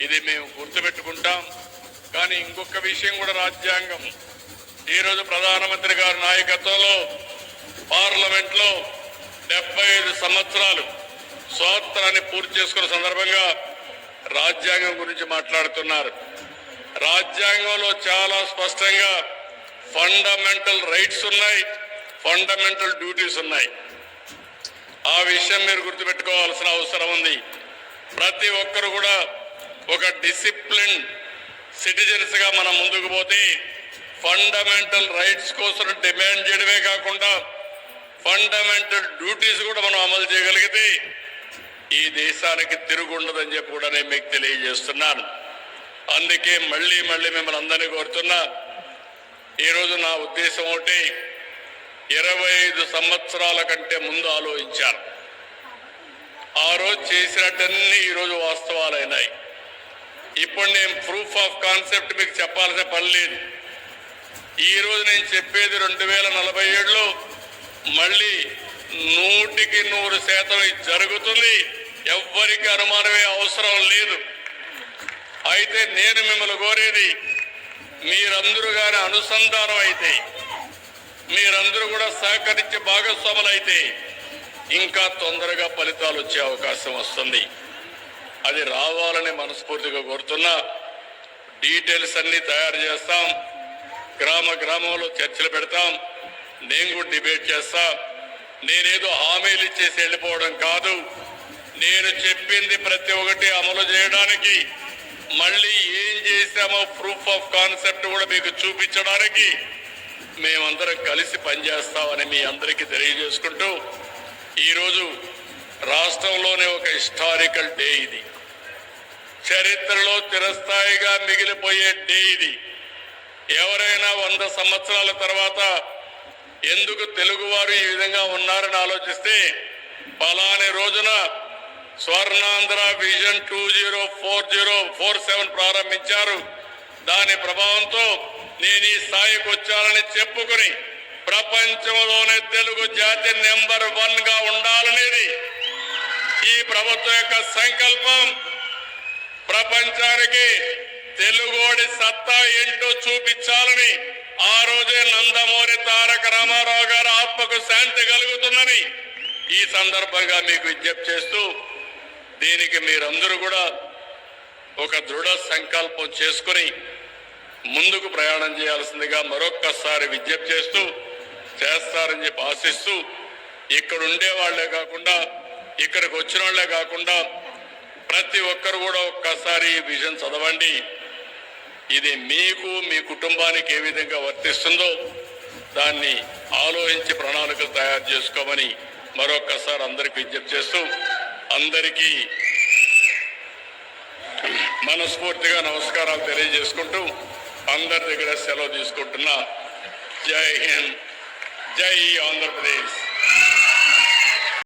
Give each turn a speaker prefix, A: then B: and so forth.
A: ఇది మేము గుర్తుపెట్టుకుంటాం. కానీ ఇంకొక విషయం కూడా రాజ్యాంగం. ఈరోజు ప్రధానమంత్రి గారి నాయకత్వంలో పార్లమెంట్లో డెబ్బై ఐదు సంవత్సరాలు స్వాతంత్రాన్ని పూర్తి చేసుకున్న సందర్భంగా రాజ్యాంగం గురించి మాట్లాడుతున్నారు. రాజ్యాంగంలో చాలా స్పష్టంగా ఫండమెంటల్ రైట్స్ ఉన్నాయి ఫండమెంటల్ డ్యూటీస్ ఉన్నాయి. ఆ విషయం మీరు గుర్తుపెట్టుకోవాల్సిన అవసరం ఉంది. ప్రతి ఒక్కరు కూడా ఒక డిసిప్లిన్ సిటిజన్స్గా మనం ముందుకు పోతే ఫండమెంటల్ రైట్స్ కోసం డిమాండ్ చేయడమే కాకుండా ఫండమెంటల్ డ్యూటీస్ కూడా మనం అమలు చేయగలిగితే ఈ దేశానికి తిరుగుండదని చెప్పి కూడా నేను మీకు తెలియజేస్తున్నాను. అందుకే మళ్ళీ మళ్ళీ మిమ్మల్ని అందరినీ కోరుతున్నా ఈరోజు నా ఉద్దేశం ఒకటి ఇరవై ఐదు సంవత్సరాల కంటే ముందు ఆలోచించారు ఆ రోజు చేసినట్టన్నీ ఈరోజు వాస్తవాలైనాయి. ఇప్పుడు నేను ప్రూఫ్ ఆఫ్ కాన్సెప్ట్ మీకు చెప్పాల్సిన పని లేదు. ఈరోజు నేను చెప్పేది రెండు వేల నలభై ఏడులో మళ్ళీ నూటికి నూరు శాతం జరుగుతుంది. ఎవ్వరికి అనుమానమే అవసరం లేదు. అయితే నేను మిమ్మల్ని కోరేది మీరందరూ కానీ అనుసంధానం అయితే మీరందరూ కూడా సహకరించి భాగస్వాములు అయితే ఇంకా తొందరగా ఫలితాలు వచ్చే అవకాశం వస్తుంది. అది రావాలని మనస్ఫూర్తిగా కోరుతున్నా. డీటెయిల్స్ అన్ని తయారు చేస్తాం. గ్రామ గ్రామంలో చర్చలు పెడతాం. నేను కూడా డిబేట్ చేస్తా. నేనేదో హామీలు ఇచ్చేసి వెళ్ళిపోవడం కాదు. నేను చెప్పింది ప్రతి ఒక్కటి అమలు చేయడానికి మళ్ళీ ఏం చేశామో ప్రూఫ్ ఆఫ్ కాన్సెప్ట్ కూడా మీకు చూపించడానికి మేమందరం కలిసి పనిచేస్తామని మీ అందరికీ తెలియజేసుకుంటూ ఈరోజు రాష్ట్రంలోనే ఒక హిస్టారికల్ డే ఇది. చరిత్రలో చిరస్థాయిగా మిగిలిపోయే డే ఇది. ఎవరైనా వంద సంవత్సరాల తర్వాత ఎందుకు తెలుగువారు ఈ విధంగా ఉన్నారని ఆలోచిస్తే పలాని రోజున Swarnandhra vision two zero four zero four seven ప్రారంభించారు. దాని ప్రభావంతో నేను ఈ స్థాయికి వచ్చానని చెప్పుకుని ప్రపంచంలోనే తెలుగు జాతి నెంబర్ వన్గా ఉండాలనేది ఈ ప్రభుత్వం యొక్క సంకల్పం. ప్రపంచానికి తెలుగోడి సత్తా ఏంటో చూపించాలని ఆ రోజే నందమూరి తారక రామారావు గారి ఆత్మకు శాంతి కలుగుతుందని ఈ సందర్భంగా మీకు విజ్ఞప్తి చేస్తూ దీనికి మీరందరూ కూడా ఒక దృఢ సంకల్పం చేసుకుని ముందుకు ప్రయాణం చేయాల్సిందిగా మరొక్కసారి విజ్ఞప్తి చేస్తూ చేస్తారని చెప్పి ఆశిస్తూ ఇక్కడ ఉండే వాళ్ళే కాకుండా ఇక్కడికి వచ్చిన వాళ్ళే కాకుండా ప్రతి ఒక్కరు కూడా ఒక్కసారి ఈ విజన్ చదవండి. ఇది మీకు మీ కుటుంబానికి ఏ విధంగా వర్తిస్తుందో దాన్ని ఆలోచించి ప్రణాళికలు తయారు చేసుకోమని మరొక్కసారి అందరికి విజ్ఞప్తి చేస్తూ అందరికీ మనస్ఫూర్తిగా నమస్కారాలు తెలియజేసుకుంటూ అందరి దగ్గర సెలవు తీసుకుంటున్నా. జై హింద్ జై ఆంధ్రప్రదేశ్.